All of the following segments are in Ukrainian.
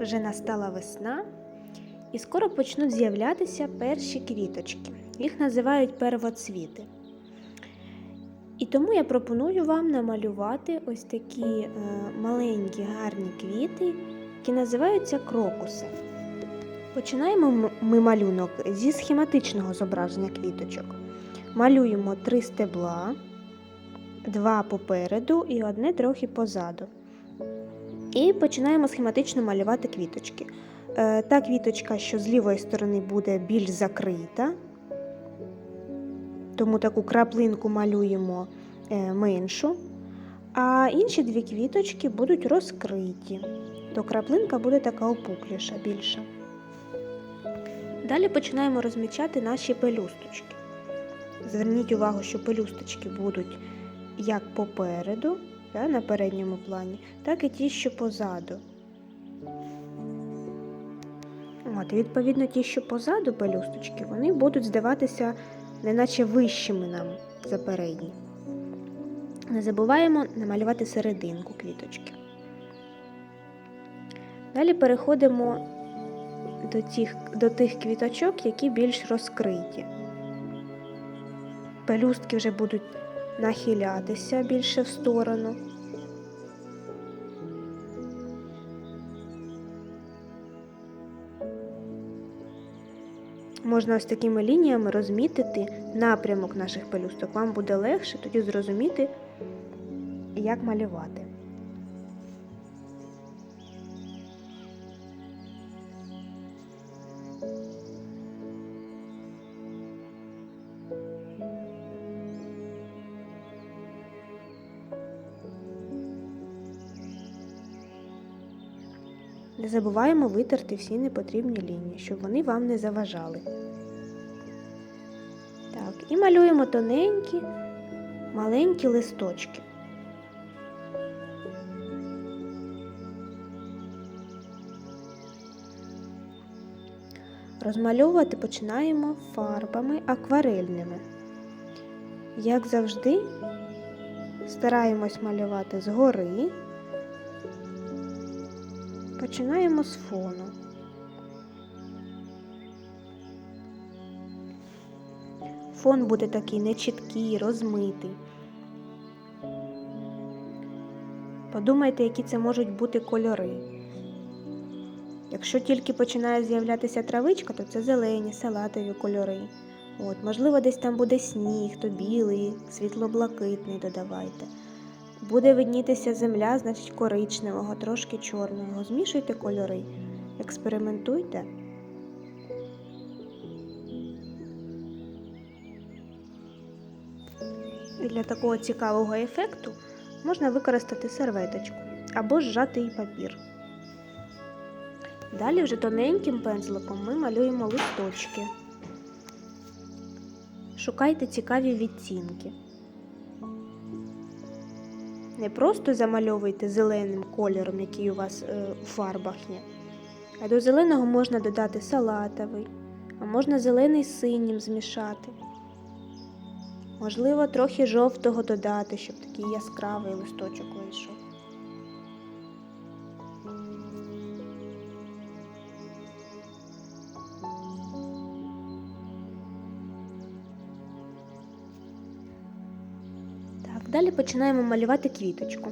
вже настала весна, і скоро почнуть з'являтися перші квіточки. Їх називають первоцвіти. І тому я пропоную вам намалювати ось такі е, маленькі гарні квіти, які називаються крокуси. Починаємо ми малюнок зі схематичного зображення квіточок. Малюємо три стебла, два попереду і одне трохи позаду. І починаємо схематично малювати квіточки. Е, Та квіточка, що з лівої сторони буде більш закрита, тому таку краплинку малюємо е, меншу, а інші дві квіточки будуть розкриті, то краплинка буде така опукліша більша. Далі починаємо розмічати наші пелюсточки. Зверніть увагу, що пелюсточки будуть як попереду, да, на передньому плані, так і ті, що позаду. От, відповідно, ті, що позаду пелюсточки, вони будуть здаватися неначе вищими нам за передні. Не забуваємо намалювати серединку квіточки. Далі переходимо до тих, до тих квіточок, які більш розкриті. Пелюстки вже будуть нахилятися більше в сторону. Можна ось такими лініями розмітити напрямок наших пелюсток. Вам буде легше тоді зрозуміти, як малювати. Не забуваємо витерти всі непотрібні лінії, щоб вони вам не заважали. Так, і малюємо тоненькі, маленькі листочки. Розмальовувати починаємо фарбами акварельними. Як завжди, стараємось малювати згори. Починаємо з фону. Фон буде такий нечіткий, розмитий. Подумайте, які це можуть бути кольори. Якщо тільки починає з'являтися травичка, то це зелені, салатові кольори. От, можливо, десь там буде сніг, то білий, світло-блакитний додавайте. Буде виднітися земля, значить коричневого, трошки чорного. Змішуйте кольори, експериментуйте. І для такого цікавого ефекту можна використати серветочку або зжатий папір. Далі вже тоненьким пензликом ми малюємо листочки. Шукайте цікаві відтінки. Не просто замальовуйте зеленим кольором, який у вас е, у фарбах є, а до зеленого можна додати салатовий, а можна зелений з синім змішати. Можливо, трохи жовтого додати, щоб такий яскравий листочок вийшов. Далі починаємо малювати квіточку.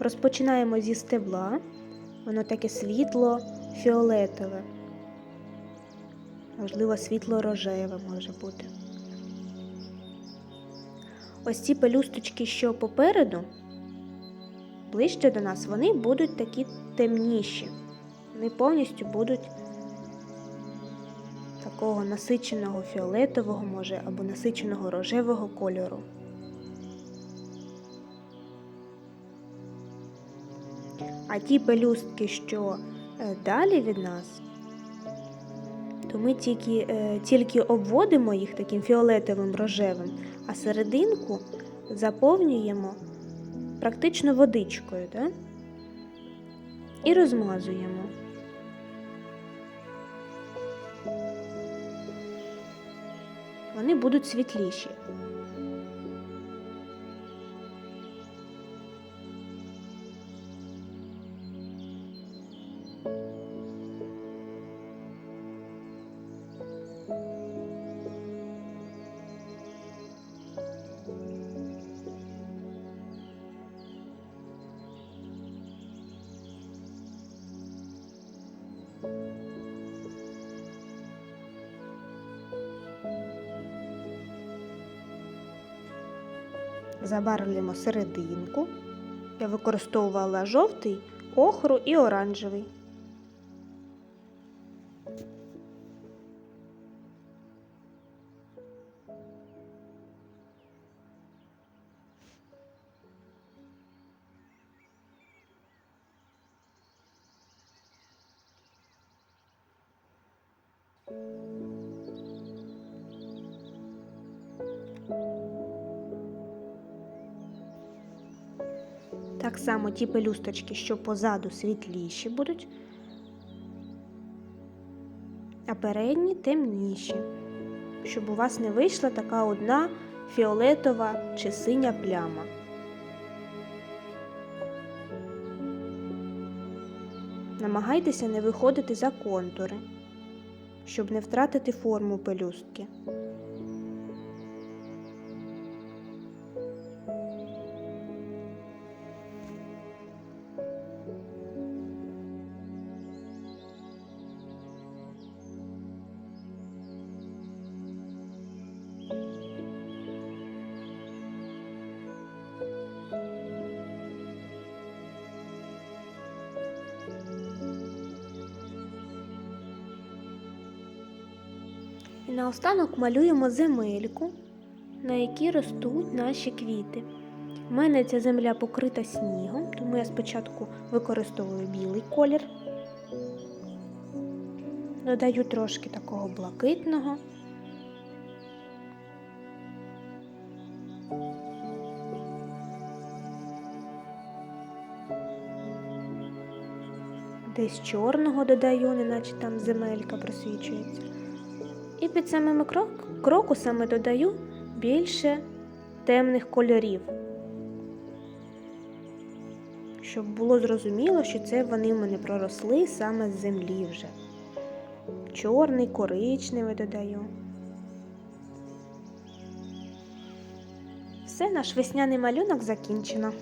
Розпочинаємо зі стебла, воно таке світло фіолетове, можливо, світло-рожеве може бути. Ось ці пелюсточки, що попереду, ближче до нас, вони будуть такі темніші. Вони повністю будуть такого насиченого фіолетового, може, або насиченого рожевого кольору. А ті пелюстки, що е, далі від нас, то ми тільки, е, тільки обводимо їх таким фіолетовим рожевим, а серединку заповнюємо практично водичкою, да? і розмазуємо. Вони будуть світліші. Забарвлюємо серединку. Я використовувала жовтий, охру і оранжевий. Так само ті пелюсточки, що позаду світліші будуть, а передні темніші, щоб у вас не вийшла така одна фіолетова чи синя пляма. Намагайтеся не виходити за контури, щоб не втратити форму пелюстки. І наостанок малюємо земельку, на якій ростуть наші квіти. У мене ця земля покрита снігом, тому я спочатку використовую білий колір, додаю трошки такого блакитного. Десь чорного додаю, неначе там земелька просвічується. І під самими крок, крокусами додаю більше темних кольорів, щоб було зрозуміло, що це вони в мене проросли саме з землі вже. Чорний, коричневий додаю. Все, наш весняний малюнок закінчено.